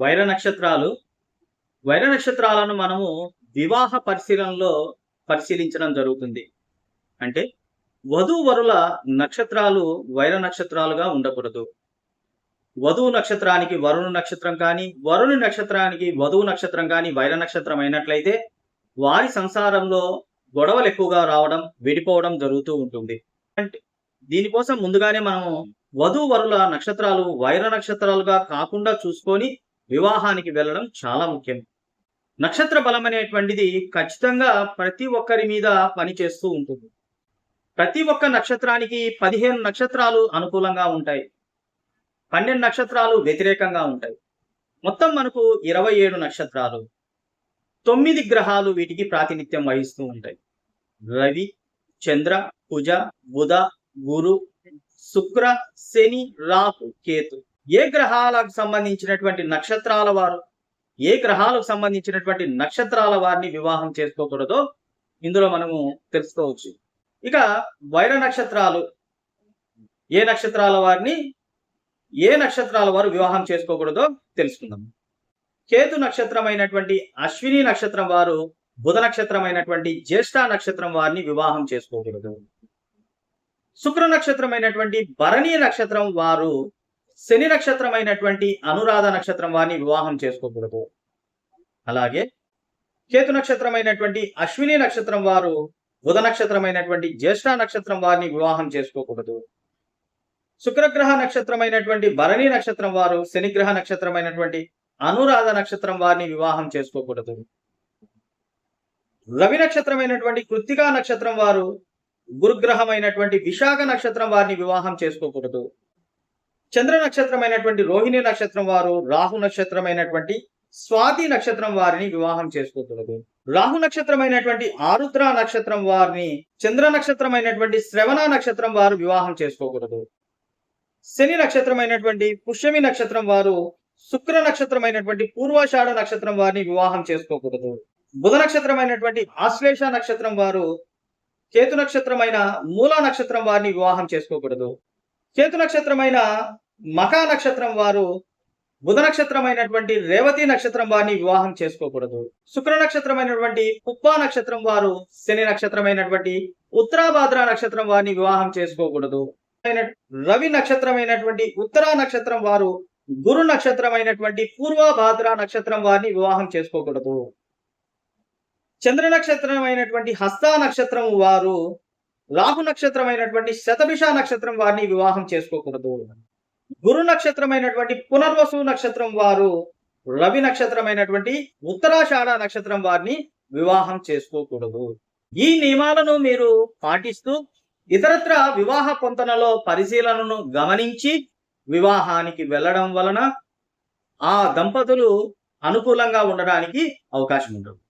వైర నక్షత్రాలు. వైర నక్షత్రాలను మనము వివాహ పరిశీలనలో పరిశీలించడం జరుగుతుంది. అంటే వధూవరుల నక్షత్రాలు వైర నక్షత్రాలుగా ఉండకూడదు. వధువు నక్షత్రానికి వరుణ నక్షత్రం కానీ వరుణి నక్షత్రానికి వధువు నక్షత్రం కానీ వైర నక్షత్రం అయినట్లయితే వారి సంసారంలో గొడవలు ఎక్కువగా రావడం విడిపోవడం జరుగుతూ ఉంటుంది. అంటే దీనికోసం ముందుగానే మనము వధువరుల వరుల నక్షత్రాలు వైర నక్షత్రాలుగా కాకుండా చూసుకొని వివాహానికి వెళ్ళడం చాలా ముఖ్యం. నక్షత్ర బలం అనేటువంటిది ఖచ్చితంగా ప్రతి ఒక్కరి మీద పనిచేస్తూ ఉంటుంది. ప్రతి ఒక్క నక్షత్రానికి పదిహేను నక్షత్రాలు అనుకూలంగా ఉంటాయి. పన్నెండు నక్షత్రాలు వ్యతిరేకంగా ఉంటాయి. మొత్తం మనకు ఇరవై ఏడు నక్షత్రాలు. తొమ్మిది గ్రహాలు వీటికి ప్రాతినిధ్యం వహిస్తూ ఉంటాయి. రవి చంద్ర కుజ బుధ గురు శుక్ర శని రాహు కేతు. ఏ గ్రహాలకు సంబంధించినటువంటి నక్షత్రాల వారు ఏ గ్రహాలకు సంబంధించినటువంటి నక్షత్రాల వారిని వివాహం చేసుకోకూడదో ఇందులో మనము తెలుసుకోవచ్చు. ఇక వైర నక్షత్రాలు ఏ నక్షత్రాల వారిని ఏ నక్షత్రాల వారు వివాహం చేసుకోకూడదో తెలుసుకుందాం. కేతు నక్షత్రమైనటువంటి అశ్విని నక్షత్రం వారు బుధ నక్షత్రమైనటువంటి జ్యేష్ఠ నక్షత్రం వారిని వివాహం చేసుకోకూడదు. శుక్ర నక్షత్రమైనటువంటి భరణి నక్షత్రం వారు శని నక్షత్రమైనటువంటి అనురాధ నక్షత్రం వారిని వివాహం చేసుకోకూడదు. అలాగే కేతు నక్షత్రమైనటువంటి అశ్విని నక్షత్రం వారు బుధ నక్షత్రమైనటువంటి జ్యేష్ఠ నక్షత్రం వారిని వివాహం చేసుకోకూడదు. శుక్రగ్రహ నక్షత్రమైనటువంటి భరణి నక్షత్రం వారు శనిగ్రహ నక్షత్రమైనటువంటి అనురాధ నక్షత్రం వారిని వివాహం చేసుకోకూడదు. రవి నక్షత్రమైనటువంటి కృత్తికా నక్షత్రం వారు గురుగ్రహమైనటువంటి విశాఖ నక్షత్రం వారిని వివాహం చేసుకోకూడదు. చంద్ర నక్షత్రమైనటువంటి రోహిణి నక్షత్రం వారు రాహు నక్షత్రమైనటువంటి స్వాతి నక్షత్రం వారిని వివాహం చేసుకోకూడదు రాహు నక్షత్రమైనటువంటి ఆరుద్ర నక్షత్రం వారిని చంద్ర నక్షత్రమైనటువంటి శ్రవణ నక్షత్రం వారు వివాహం చేసుకోకూడదు. శని నక్షత్రమైనటువంటి పుష్యమి నక్షత్రం వారు శుక్ర నక్షత్రమైనటువంటి పూర్వాషాఢ నక్షత్రం వారిని వివాహం చేసుకోకూడదు. బుధ నక్షత్రమైనటువంటి ఆశ్లేష నక్షత్రం వారు కేతు నక్షత్రమైన మూల నక్షత్రం వారిని వివాహం చేసుకోకూడదు. కేతు నక్షత్రమైన మకా నక్షత్రం వారు బుధ నక్షత్రమైనటువంటి రేవతి నక్షత్రం వారిని వివాహం చేసుకోకూడదు. శుక్ర నక్షత్రమైనటువంటి కుప్పా నక్షత్రం వారు శని నక్షత్రమైనటువంటి ఉత్తరాభాద్ర నక్షత్రం వారిని వివాహం చేసుకోకూడదు. రవి నక్షత్రమైనటువంటి ఉత్తరా నక్షత్రం వారు గురు నక్షత్రమైనటువంటి పూర్వభాద్ర నక్షత్రం వారిని వివాహం చేసుకోకూడదు. చంద్ర నక్షత్రమైనటువంటి హస్త నక్షత్రం వారు రాహు నక్షత్రమైనటువంటి శతభిష నక్షత్రం వారిని వివాహం చేసుకోకూడదు. గురు నక్షత్రమైనటువంటి పునర్వసు నక్షత్రం వారు రవి నక్షత్రమైనటువంటి ఉత్తరాషాఢ నక్షత్రం వారిని వివాహం చేసుకోకూడదు. ఈ నియమాలను మీరు పాటిస్తూ ఇతరత్ర వివాహ పొంతనలో పరిశీలనను గమనించి వివాహానికి వెళ్ళడం వలన ఆ దంపతులు అనుకూలంగా ఉండడానికి అవకాశం ఉంటుంది